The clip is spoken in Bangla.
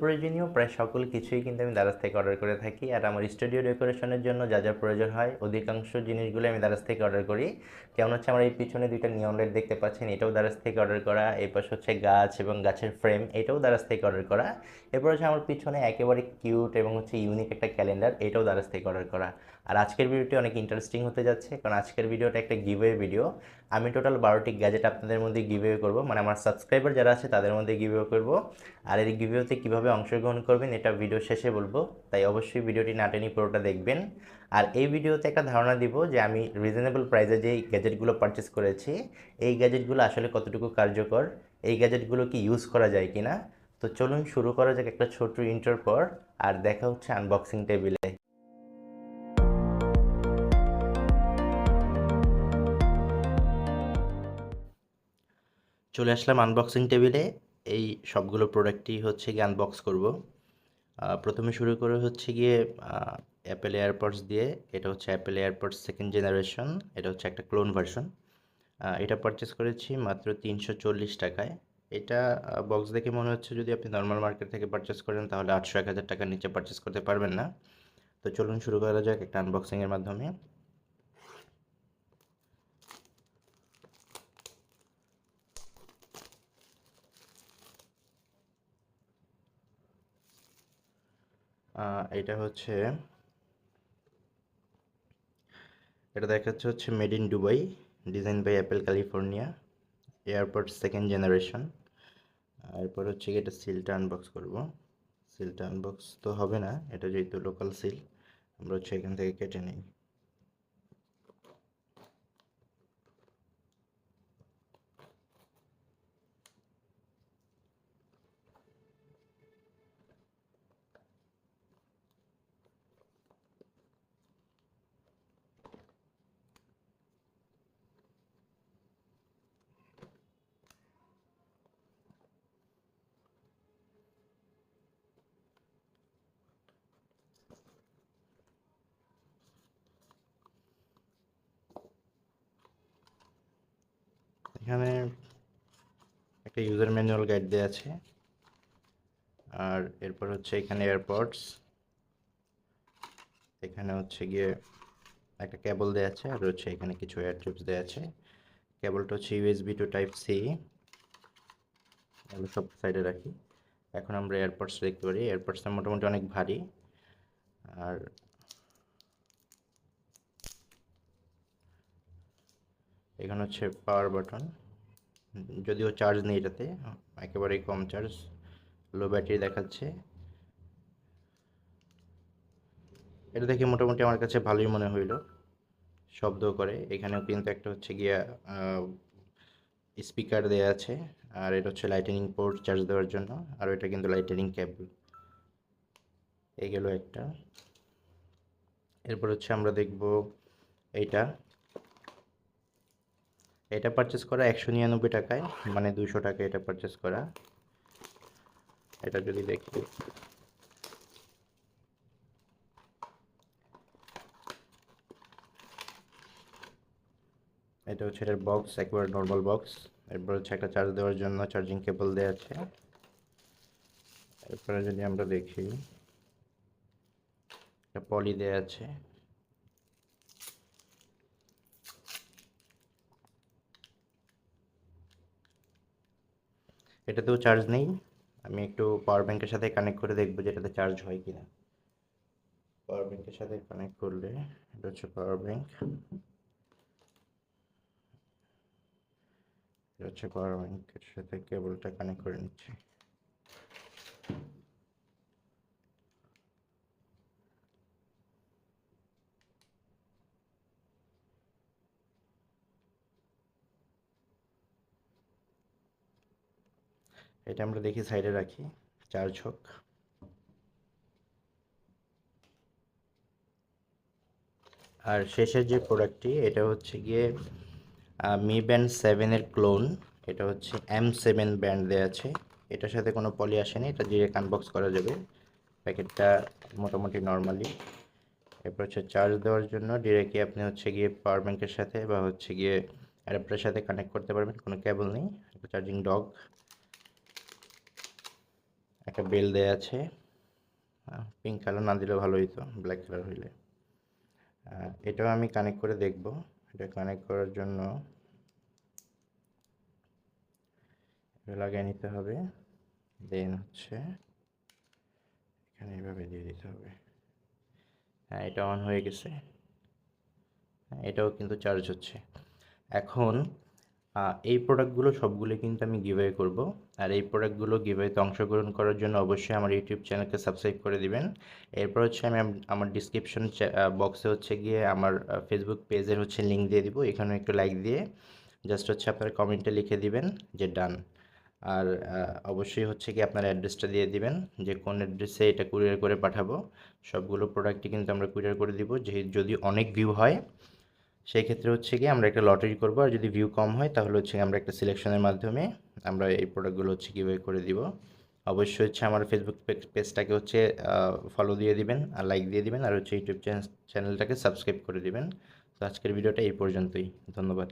প্রয়োজনীয় প্রায় সকল কিছুই কিন্তু আমি দারাজ থেকে অর্ডার করে থাকি। আর আমার স্টুডিও ডেকোরেশনের জন্য যা যা প্রয়োজন হয়, অধিকাংশ জিনিসগুলো আমি দারাজ থেকে অর্ডার করি। যেমন হচ্ছে আমার এই পিছনে দুইটা নিয়ন লাইট দেখতে পাচ্ছেন, এটাও দারাজ থেকে অর্ডার করা। এরপর হচ্ছে গাছ এবং গাছের ফ্রেম এটাও দারাজ থেকে অর্ডার করা। এরপর হচ্ছে আমার পিছনে একেবারে কিউট এবং হচ্ছে ইউনিক একটা ক্যালেন্ডার এটাও দারাজ থেকে অর্ডার করা। আর আজকের ভিডিওটি অনেক ইন্টারেস্টিং হতে যাচ্ছে, কারণ আজকের ভিডিওটা একটা গিভওয়ে ভিডিও আমি টোটাল বারোটি গ্যাজেট আপনাদের মধ্যে গিভওয়ে করব মানে আমার সাবস্ক্রাইবার যারা আছে তাদের মধ্যে গিভওয়ে করব। আর এই গিভওয়েতে কীভাবে অংশগ্রহণ করবেন এটা ভিডিও শেষে বলব, তাই অবশ্যই ভিডিওটি না টেনে পুরোটা দেখবেন। আর এই ভিডিওতে একটা ধারণা দিব যে আমি রিজনেবল প্রাইসে যে গ্যাজেটগুলো পারচেস করেছি, এই গ্যাজেটগুলো আসলে কতটুকু কার্যকর, এই গ্যাজেটগুলো কি ইউজ করা যায় কি না তো চলুন শুরু করা যাক একটা ছোট্ট ইন্টার পর, আর দেখা হচ্ছে আনবক্সিং টেবিলে চলে আসলাম আনবক্সিং টেবিলে এই সবগুলো প্রোডাক্টই হচ্ছে গিয়ে আনবক্স করব। প্রথমে শুরু করে হচ্ছে গিয়ে অ্যাপেল এয়ারপডস দিয়ে, এটা হচ্ছে অ্যাপেল এয়ারপডস সেকেন্ড জেনারেশন এটা হচ্ছে একটা ক্লোন ভার্সন এটা পারচেস করেছি মাত্র তিনশো চল্লিশ টাকায়। এটা বক্স দেখে মনে হচ্ছে যদি আপনি নর্মাল মার্কেট থেকে পারচেস করেন, তাহলে আটশো এক হাজার টাকার নিচে পারচেস করতে পারবেন না। তো চলুন শুরু করা যাক একটা আনবক্সিংয়ের মাধ্যমে। এটা হচ্ছে, এটা দেখাচ্ছে হচ্ছে made in Dubai design by Apple California AirPods second generation এরপর হচ্ছে এটা সিলটা আনবক্স করব। সিলটা আনবক্স তো হবে না, এটা যেহেতু লোকাল সিল আমরা হচ্ছে এখান থেকে কেটে নিই। এখানে একটা ইউজার ম্যানুয়াল গাইড দেওয়া আছে। আর এরপর হচ্ছে এখানে এয়ারপডস এখানে হচ্ছে গিয়ে একটা কেবল দেওয়া আছে, আর হচ্ছে এখানে কিছু এয়ার টিপস দেওয়া আছে। কেবলটা হচ্ছে ইউএসবি টু টাইপ সি এগুলো সব সাইডে রাখি। এখন আমরা এয়ারপডস দেখতে পারি। এয়ারপডসটা মোটামুটি অনেক ভারী। আর এখানে হচ্ছে পাওয়ার বাটন যদিও চার্জ নেই এটাতে, একেবারেই কম চার্জ লো ব্যাটারি দেখাচ্ছে। এটা দেখে মোটামুটি আমার কাছে ভালোই মনে হইল। শব্দ করে, এখানেও কিন্তু একটা হচ্ছে গিয়া স্পিকার দেওয়া আছে, আর এটা হচ্ছে লাইটেনিং পোর্ট চার্জ দেওয়ার জন্য, আর এটা কিন্তু লাইটেনিং কেবল এই গেল একটা। এরপর হচ্ছে আমরা দেখব এইটা। এটা পারচেস করা একশো নিরানব্বই টাকায় মানে দুশো টাকা এটা পারচেস করা। এটা যদি দেখি। এটা হচ্ছে এটার বক্স একেবারে নর্মাল বক্স এরপর হচ্ছে একটা চার্জ দেওয়ার জন্য চার্জিং কেবল দেওয়া আছে। এরপরে যদি আমরা দেখি একটা পলি দেওয়া আছে। এটাতেও চার্জ নেই। আমি একটু পাওয়ার ব্যাংকের সাথে কানেক্ট করে দেখব যে এটাতে চার্জ হয় কি না পাওয়ার ব্যাংকের সাথে কানেক্ট করলে এটা হচ্ছে পাওয়ার ব্যাংক হচ্ছে পাওয়ার ব্যাংকের সাথে কেবলটা কানেক্ট করে নিচ্ছি। এটা আমরা দেখি সাইডে রাখি চার্জ হোক আর শেষের যে প্রোডাক্টটি, এটা হচ্ছে গিয়ে মি ব্যান্ড সেভেনের ক্লোন এটা হচ্ছে এম সেভেন ব্যান্ড দেওয়া আছে। এটার সাথে কোনো পলি আসেনি এটা ডিরেক্ট আনবক্স করা যাবে। প্যাকেটটা মোটামুটি নর্মালি এরপর হচ্ছে চার্জ দেওয়ার জন্য ডিরেক্টলি আপনি হচ্ছে গিয়ে পাওয়ার ব্যাঙ্কের সাথে বা হচ্ছে গিয়ে অ্যাডাপ্টারের সাথে কানেক্ট করতে পারবেন, কোনো কেবল নেই। চার্জিং ডগ একটা বেল দেয়া আছে। পিঙ্ক কালার না দিলে ভালো হইতো ব্ল্যাক কালার হইলে। এটাও আমি কানেক্ট করে দেখব। এটা কানেক্ট করার জন্য লাগিয়ে নিতে হবে। দেন হচ্ছে এখানে এভাবে দিয়ে দিতে হবে। হ্যাঁ এটা অন হয়ে গেছে। হ্যাঁ, এটাও কিন্তু চার্জ হচ্ছে। এখন এই প্রোডাক্টগুলো সবগুলো কিন্তু আমি গিভওয়ে করব। আর এই প্রোডাক্টগুলো গিভওয়েতে অংশগ্রহণ করার জন্য অবশ্যই আমার ইউটিউব চ্যানেলকে সাবস্ক্রাইব করে দিবেন। এরপর হচ্ছে আমি আমার ডিসক্রিপশন বক্সে হচ্ছে গিয়ে আমার ফেসবুক পেজের হচ্ছে লিঙ্ক দিয়ে দিব। এখানে একটু লাইক দিয়ে জাস্ট হচ্ছে আপনার কমেন্টে লিখে দিবেন যে ডান আর অবশ্যই হচ্ছে কি আপনার অ্যাড্রেসটা দিয়ে দিবেন যে কোন অ্যাড্রেসে এটা কুরিয়ার করে পাঠাবো। সবগুলো প্রোডাক্টই কিন্তু আমরা কুরিয়ার করে দিব। যে, যদি অনেক ভিউ হয় সেই ক্ষেত্রে হচ্ছে কি আমরা একটা লটারি করব। আর যদি ভিউ কম হয়, তাহলে হচ্ছে আমরা একটা সিলেকশনের মাধ্যমে আমরা এই প্রোডাক্টগুলো হচ্ছে কীভাবে করে দিব। অবশ্যই হচ্ছে আমার ফেসবুক পেজটাকে হচ্ছে ফলো দিয়ে দিবেন আর লাইক দিয়ে দিবেন। আর হচ্ছে ইউটিউব চ্যানেলটাকে সাবস্ক্রাইব করে দিবেন। তো আজকের ভিডিওটা এই পর্যন্তই। ধন্যবাদ।